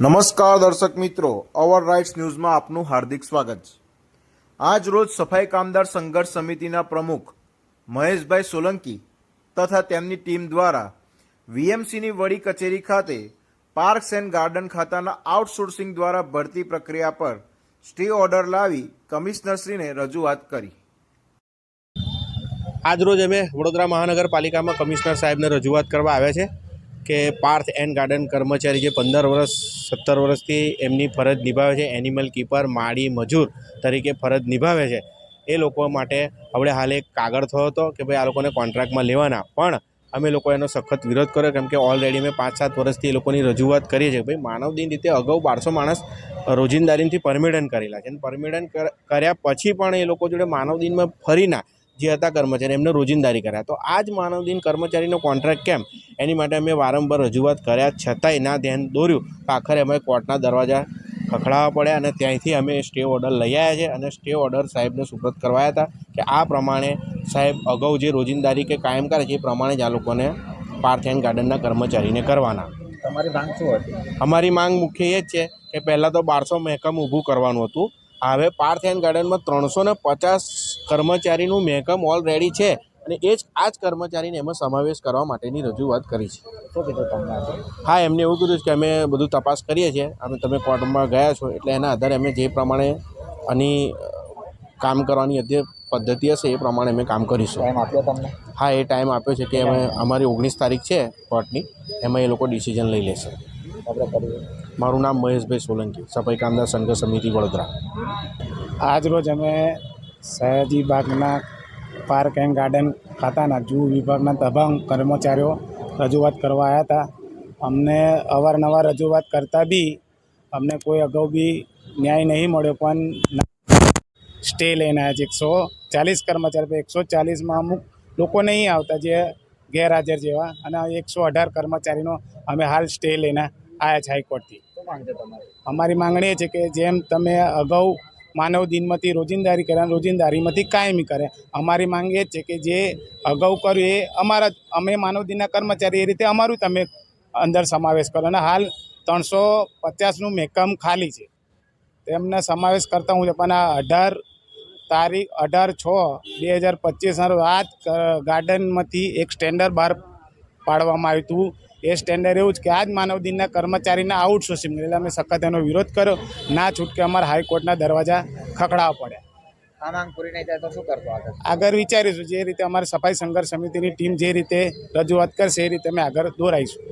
નમસ્કાર દર્શક મિત્રો અવર રાઇટ્સ ન્યૂઝમાં આપનું હાર્દિક સ્વાગત છે. આજ રોજ સફાઈ કામદાર સંઘર્ષ સમિતિના પ્રમુખ મહેશભાઈ સોલંકી તથા તેમની ટીમ દ્વારા વીએમસીની વડી કચેરી ખાતે પાર્ક્સ એન્ડ ગાર્ડન ખાતાના આઉટસોર્સિંગ દ્વારા ભરતી પ્રક્રિયા પર સ્ટે ઓર્ડર લાવી કમિશનરશ્રીને રજૂઆત કરી. આજરોજ અમે વડોદરા મહાનગરપાલિકામાં કમિશનર સાહેબને રજૂઆત કરવા આવ્યા છે. કે પાર્થ એન્ડ ગાર્ડન કર્મચારી જે પંદર વર્ષ, સત્તર વર્ષથી એમની ફરજ નિભાવે છે એનિમલ કીપર માળી મજૂર તરીકે ફરજ નિભાવે છે. એ લોકો માટે હવે હાલ એક કાગળ થયો હતો કે ભાઈ આ લોકોને કોન્ટ્રાક્ટમાં લેવાના. પણ અમે લોકો એનો સખત વિરોધ કર્યો કેમ કે ઓલરેડી મેં પાંચ સાત વર્ષથી એ લોકોની રજૂઆત કરી છે ભાઈ માનવદિન રીતે અગાઉ બારસો માણસ રોજિંદારીથી પરમિડન કરેલા છે. અને પરમિડન કર્યા પછી પણ એ લોકો જોડે માનવદિનમાં ફરીના જે હતા કર્મચારી એમને રોજિંદારી કર્યા. તો આ જ માનવ દિન કર્મચારીનો કોન્ટ્રાક્ટ કેમ? એની માટે અમે વારંવાર રજૂઆત કર્યા. છતાંય ના ધ્યાન દોર્યું. તો આખરે અમે કોર્ટના દરવાજા ખખડાવવા પડ્યા અને ત્યાંથી અમે સ્ટે ઓર્ડર લઈ આવ્યા છે અને સ્ટે ઓર્ડર સાહેબને સુપ્રત કરવાયા હતા કે આ પ્રમાણે સાહેબ અગાઉ જે રોજિંદારી કે કાયમ કરે છે એ પ્રમાણે જ આ લોકોને પાર્થ એન્ડ ગાર્ડનના કર્મચારીને કરવાના. તમારી માંગ શું હતી? અમારી માંગ મુખ્ય એ જ છે કે પહેલાં તો બારસો મહેકમ ઊભું કરવાનું હતું. હવે પાર્થ એન્ડ ગાર્ડનમાં ત્રણસો ને પચાસ કર્મચારીનું મહેકમ ઓલરેડી છે અને એ જ આ જ કર્મચારીને એમાં સમાવેશ કરવા માટેની રજૂઆત કરી છે. શું કીધું તમને આજે? હા એમને એવું કીધું છે કે અમે બધું તપાસ કરીએ છીએ. અમે તમે કોર્ટમાં ગયા છો એટલે એના આધારે અમે જે પ્રમાણે આની કામ કરવાની જે પદ્ધતિ હશે એ પ્રમાણે અમે કામ કરીશું. ટાઈમ આપ્યો તમને? હા એ ટાઈમ આપ્યો છે કે અમે અમારી ઓગણીસ તારીખ છે કોર્ટની એમાં એ લોકો ડિસિઝન લઈ લેશે. મારું નામ મહેશભાઈ સોલંકી સફાઈ કામદાર સંઘ સમિતિ વડોદરા. આજરોજ અમે સયાજી બાગના પાર્ક એન્ડ ગાર્ડન ખાતાના જૂ વિભાગના તમામ કર્મચારીઓ રજૂઆત કરવા આવ્યા હતા. અમને અવારનવાર રજૂઆત કરતાં બી અમને કોઈ અગાઉ બી ન્યાય નહીં મળ્યો પણ સ્ટે લઈને આવ્યા છે. એકસો ચાલીસ કર્મચારી એકસો ચાલીસમાં અમુક લોકો નહીં આવતા જે ગેરહાજર જેવા અને એકસો અઢાર કર્મચારીનો અમે હાલ સ્ટે લઈને આવ્યા છે હાઈકોર્ટથી. અમારી માંગણી એ છે કે જેમ તમે અગાઉ માનવ દિનમાંથી રોજિંદારી કરે અને રોજિંદારીમાંથી કાયમી કરે. અમારી માંગ એ છે કે જે અગાઉ કર્યું એ અમારા અમે માનવ દિનના કર્મચારી એ રીતે અમારું તમે અંદર સમાવેશ કરો અને હાલ ત્રણસો પચાસનું મેકમ ખાલી છે. તેમને સમાવેશ કરતા હું પણ આ અઢાર તારીખ, અઢાર છ બે હજાર પચીસના રોજ આ ગાર્ડનમાંથી એક સ્ટેન્ડર્ડ બહાર પાડવામાં આવ્યું હતું. એ સ્ટેન્ડર્ડ એવું જ કે આ જ માનવ દિનના કર્મચારીના આઉટસોર્સિંગ એટલે અમે સખત એનો વિરોધ કર્યો. ના છૂટકે અમારા હાઈકોર્ટના દરવાજા ખખડાવવા પડ્યા. આ માંગ પૂરી નહીં થાય તો શું કરશો આગળ? આગળ વિચારીશું જે રીતે અમારી સફાઈ સંઘર્ષ સમિતિની ટીમ જે રીતે રજૂઆત કરશે એ રીતે અમે આગળ દોરાઈશું.